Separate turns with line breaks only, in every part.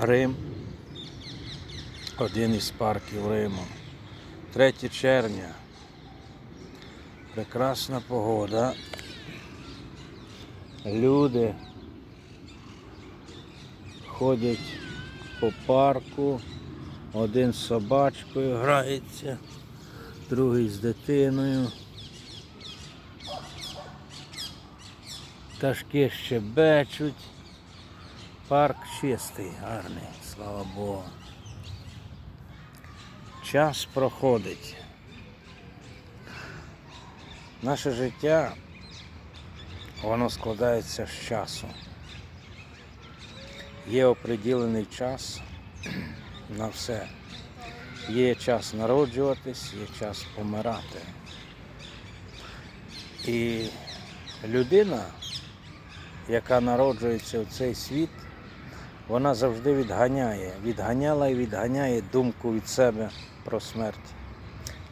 Рим. Один із парків Риму. 3 червня. Прекрасна погода. Люди ходять по парку. Один з собачкою грається, другий з дитиною. Пташки щебечуть. Парк чистий, гарний, слава Богу. Час проходить. Наше життя, воно складається з часу. Є оприділений час на все. Є час народжуватись, є час помирати. І людина, яка народжується в цей світ, вона завжди відганяє, відганяла і відганяє думку від себе про смерть.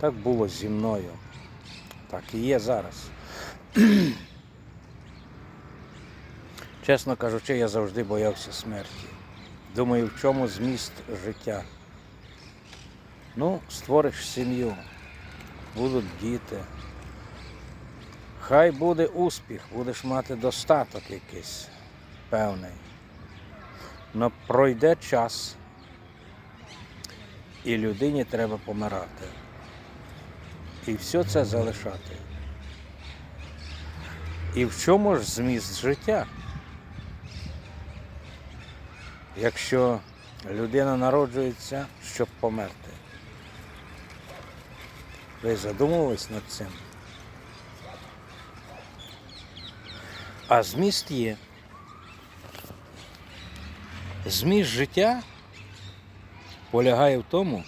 Так було зі мною. Так і є зараз. Чесно кажучи, я завжди боявся смерті. Думаю, в чому зміст життя. Ну, створиш сім'ю, будуть діти. Хай буде успіх, будеш мати достаток якийсь певний. Но пройде час, і людині треба помирати. І все це залишати. І в чому ж зміст життя? Якщо людина народжується, щоб померти. Ви задумувались над цим? А зміст є. Зміст життя полягає в тому,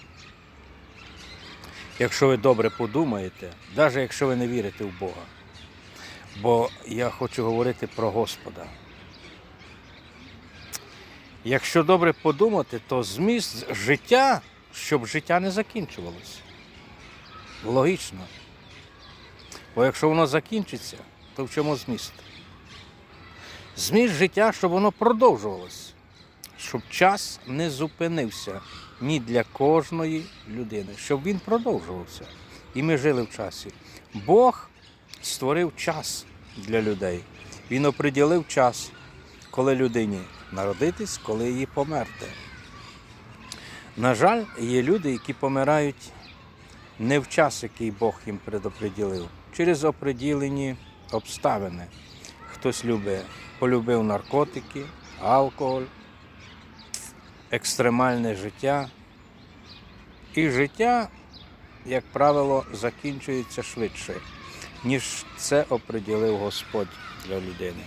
якщо ви добре подумаєте, навіть якщо ви не вірите в Бога. Бо я хочу говорити про Господа. Якщо добре подумати, то зміст життя, щоб життя не закінчувалося. Логічно. Бо якщо воно закінчиться, то в чому зміст? Зміст життя, щоб воно продовжувалось, щоб час не зупинився ні для кожної людини, щоб він продовжувався. І ми жили в часі. Бог створив час для людей. Він оприділив час, коли людині народитись, коли її померти. На жаль, є люди, які помирають не в час, який Бог їм предоприділив, через оприділені обставини. Хтось любить, полюбив наркотики, алкоголь, екстремальне життя. І життя, як правило, закінчується швидше, ніж це оприділив Господь для людини.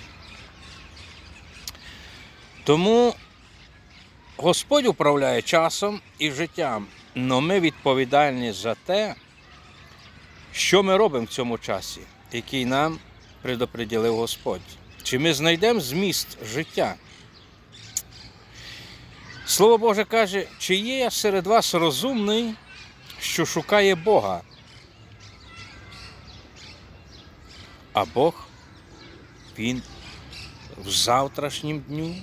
Тому Господь управляє часом і життям, але ми відповідальні за те, що ми робимо в цьому часі, який нам предоприділив Господь. Чи ми знайдемо зміст життя? Слово Боже каже, чи є серед вас розумний, що шукає Бога? А Бог, Він в завтрашнім дню,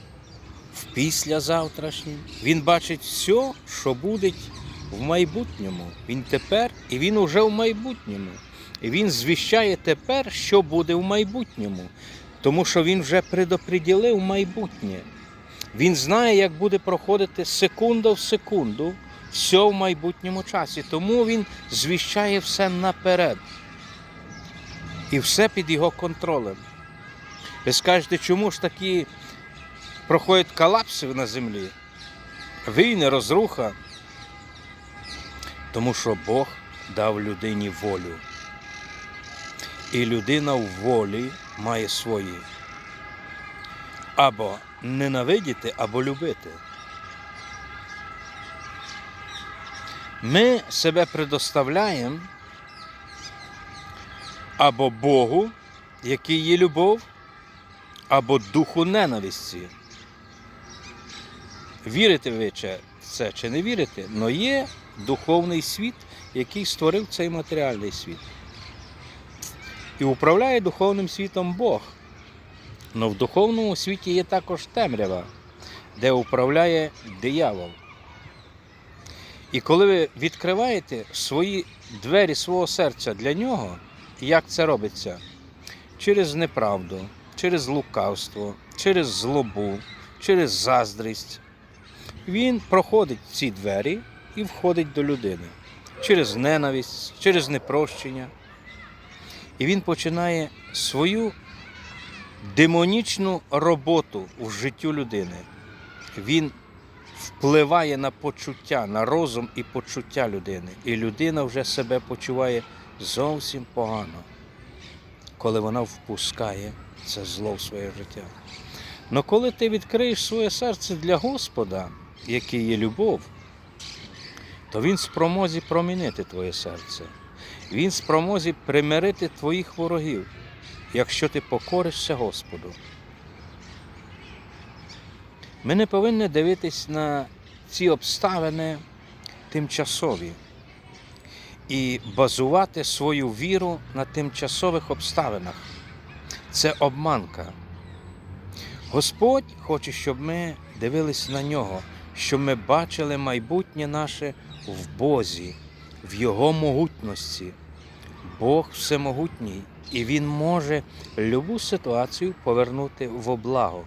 в післязавтрашнім. Він бачить все, що буде в майбутньому. Він тепер і він уже в майбутньому. І він звіщає тепер, що буде в майбутньому. Тому що він вже предоприділив майбутнє. Він знає, як буде проходити секунда в секунду все в майбутньому часі. Тому він звіщає все наперед. І все під його контролем. Ви скажете, чому ж такі проходять колапси на землі? Війни, розруха. Тому що Бог дав людині волю. І людина в волі має свої. Або ненавидіти, або любити. Ми себе предоставляємо або Богу, який є любов, або духу ненависті. Вірите ви це чи не вірите, але є духовний світ, який створив цей матеріальний світ. І управляє духовним світом Бог. Але в духовному світі є також темрява, де управляє диявол. І коли ви відкриваєте свої двері свого серця для нього, як це робиться? Через неправду, через лукавство, через злобу, через заздрість. Він проходить ці двері і входить до людини через ненависть, через непрощення. І він починає свою демонічну роботу в життю людини. Він впливає на почуття, на розум і почуття людини. І людина вже себе почуває зовсім погано, коли вона впускає це зло в своє життя. Но коли ти відкриєш своє серце для Господа, який є любов, то Він спромозі промінити твоє серце. Він спромозі примирити твоїх ворогів, якщо ти покоришся Господу. Ми не повинні дивитись на ці обставини тимчасові і базувати свою віру на тимчасових обставинах. Це обманка. Господь хоче, щоб ми дивились на нього, щоб ми бачили майбутнє наше в Бозі, в Його могутності. Бог всемогутній, і Він може любу ситуацію повернути в благо.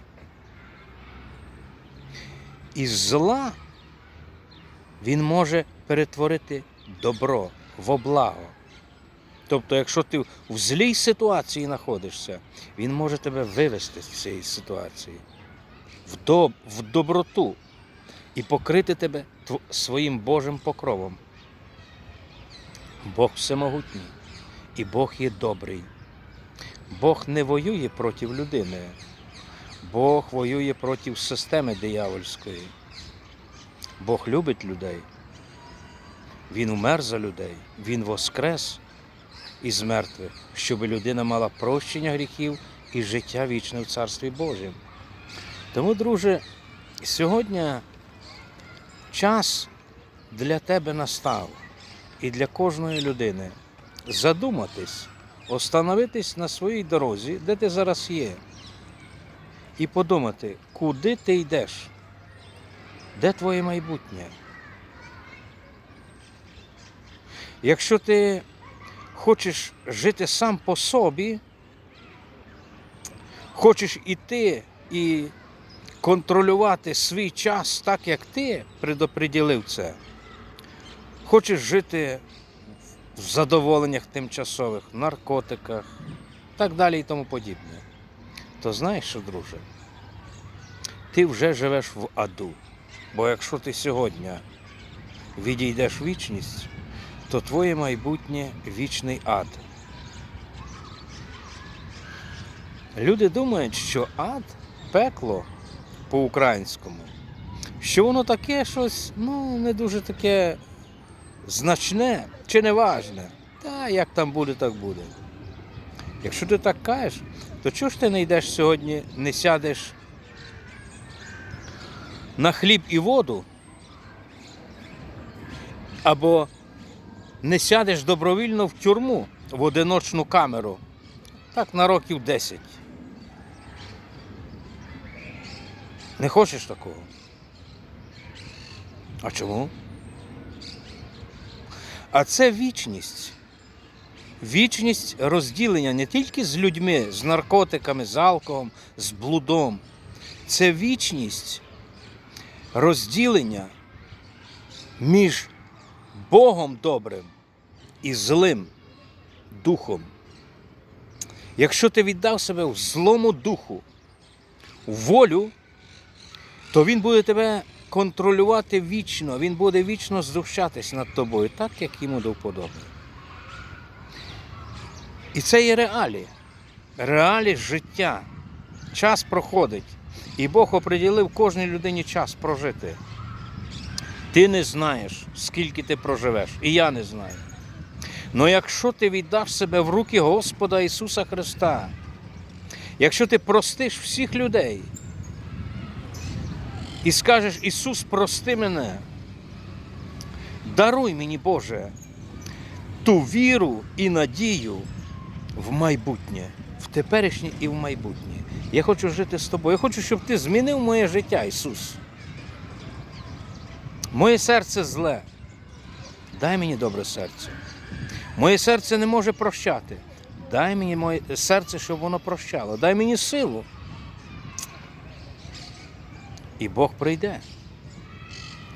Із зла Він може перетворити добро в благо. Тобто, якщо ти в злій ситуації знаходишся, він може тебе вивести з цієї ситуації в, доб, в доброту і покрити тебе своїм Божим покровом. Бог всемогутній і Бог є добрий. Бог не воює проти людини. Бог воює проти системи диявольської. Бог любить людей. Він умер за людей, Він воскрес із мертвих, щоб людина мала прощення гріхів і життя вічне в Царстві Божому. Тому, друже, сьогодні час для тебе настав і для кожної людини задуматись, остановитись на своїй дорозі, де ти зараз є, і подумати, куди ти йдеш, де твоє майбутнє. Якщо ти хочеш жити сам по собі, хочеш іти і контролювати свій час так, як ти предоприділив це, хочеш жити в задоволеннях тимчасових, наркотиках, так далі і тому подібне, то знаєш що, друже, ти вже живеш в аду. Бо якщо ти сьогодні відійдеш вічність, то твоє майбутнє вічний ад. Люди думають, що ад пекло по-українському, що воно таке щось, ну, не дуже таке значне чи неважне. Та як там буде, так буде. Якщо ти так кажеш, то чого ж ти не йдеш сьогодні, не сядеш на хліб і воду? Або не сядеш добровільно в тюрму в одиночну камеру. Так на років 10. Не хочеш такого? А чому? А це вічність. Вічність розділення не тільки з людьми, з наркотиками, з алкоголем, з блудом. Це вічність розділення між Богом добрим і злим духом. Якщо ти віддав себе в злому духу, в волю, то він буде тебе контролювати вічно, він буде вічно знущатись над тобою, так як йому до вподоби. І це є реалі. Реалі життя. Час проходить. І Бог оприділив кожній людині час прожити. Ти не знаєш, скільки ти проживеш, і я не знаю. Але якщо ти віддаш себе в руки Господа Ісуса Христа, якщо ти простиш всіх людей і скажеш, Ісус, прости мене, даруй мені, Боже, ту віру і надію в майбутнє, в теперішнє і в майбутнє. Я хочу жити з тобою. Я хочу, щоб ти змінив моє життя, Ісус. Моє серце зле. Дай мені добре серце. Моє серце не може прощати. Дай мені моє серце, щоб воно прощало. Дай мені силу. І Бог прийде.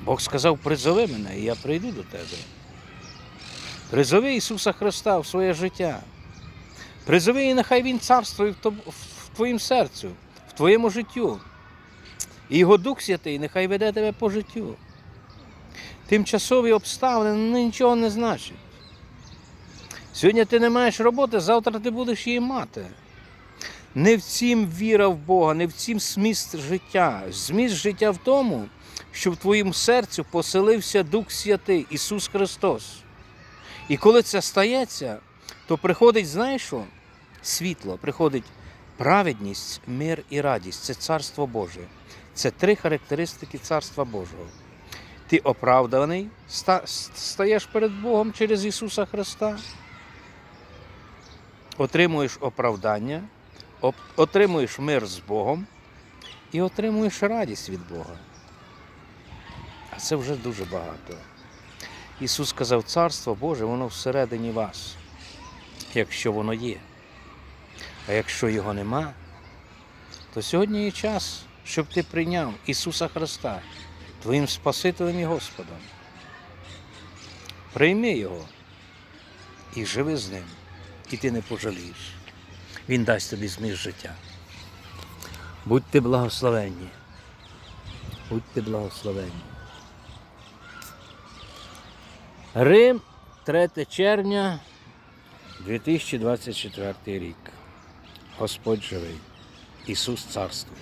Бог сказав, призови мене, і я прийду до тебе. Призови Ісуса Христа в своє життя. Призови, і нехай Він царствує в твоїм серцю, в твоєму життю. І його Дух Святий нехай веде тебе по життю. Тимчасові обставини ну, нічого не значать. Сьогодні ти не маєш роботи, завтра ти будеш її мати. Не в цім віра в Бога, не в цім зміст життя. Зміст життя в тому, що в твоєму серцю поселився Дух Святий, Ісус Христос. І коли це стається, то приходить, знаєш що? Світло, приходить праведність, мир і радість. Це Царство Боже. Це три характеристики Царства Божого. Ти оправданий, ста- стаєш перед Богом через Ісуса Христа, отримуєш оправдання, оп- отримуєш мир з Богом і отримуєш радість від Бога. А це вже дуже багато. Ісус сказав, Царство Боже, воно всередині вас, якщо воно є. А якщо його нема, то сьогодні є час, щоб ти прийняв Ісуса Христа твоїм Спасителем і Господом. Прийми Його і живи з ним, і ти не пожалієш. Він дасть тобі зміст життя. Будьте благословенні. Будьте благословенні. Рим, 3 червня 2024 рік. Господь живий. Ісус царствує.